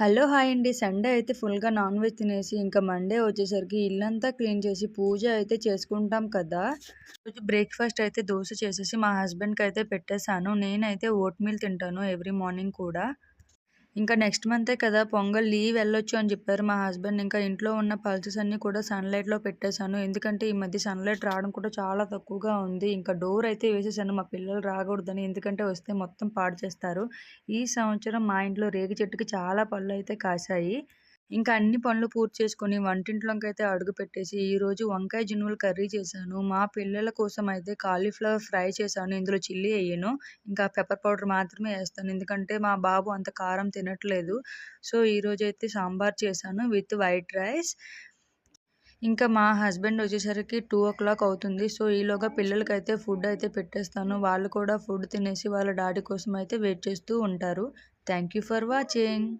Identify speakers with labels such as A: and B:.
A: Hello hi అండి. Sunday అయితే ఫుల్గా నాన్ వెజ్ తినేసి ఇంకా మండే వచ్చేసరికి ఇల్లంతా క్లీన్ చేసి పూజ అయితే చేసుకుంటాం కదా. రోజు బ్రేక్ఫాస్ట్ అయితే దోశ చేసేసి మా హస్బెండ్కి అయితే పెట్టేశాను. నేనైతే ఓట్ మీల్ తింటాను ఎవ్రీ మార్నింగ్ కూడా. ఇంకా నెక్స్ట్ మంతే కదా పొంగల్ లీవ్ వెళ్ళొచ్చు అని చెప్పారు మా హస్బెండ్ ఇంకా ఇంట్లో ఉన్న పల్సెస్ అన్నీ కూడా సన్లైట్లో పెట్టేశాను. ఎందుకంటే ఈ మధ్య సన్లైట్ రావడం కూడా చాలా తక్కువగా ఉంది. ఇంకా డోర్ అయితే వేసేసాను మా పిల్లలు రాకూడదని. ఎందుకంటే వస్తే మొత్తం పాడు చేస్తారు. ఈ సంవత్సరం మా ఇంట్లో రేగి చెట్టుకి చాలా పళ్ళు అయితే కాశాయి. ఇంకా అన్ని పనులు పూర్తి చేసుకుని వంటింట్లోకి అయితే అడుగు పెట్టేసి ఈరోజు వంకాయ జున్నులు కర్రీ చేశాను. మా పిల్లల కోసం అయితే కాలీఫ్లవర్ ఫ్రై చేశాను. ఇందులో చిల్లీ వేయను. ఇంకా పెప్పర్ పౌడర్ మాత్రమే వేస్తాను. ఎందుకంటే మా బాబు అంత కారం తినట్లేదు. సో ఈరోజు అయితే సాంబార్ చేశాను విత్ వైట్ రైస్. ఇంకా మా హస్బెండ్ వచ్చేసరికి టూ ఓ క్లాక్ అవుతుంది. సో ఈలోగా పిల్లలకి అయితే ఫుడ్ అయితే పెట్టేస్తాను. వాళ్ళు కూడా ఫుడ్ తినేసి వాళ్ళ డాడీ కోసం అయితే వెయిట్ చేస్తూ ఉంటారు. Thank you for watching.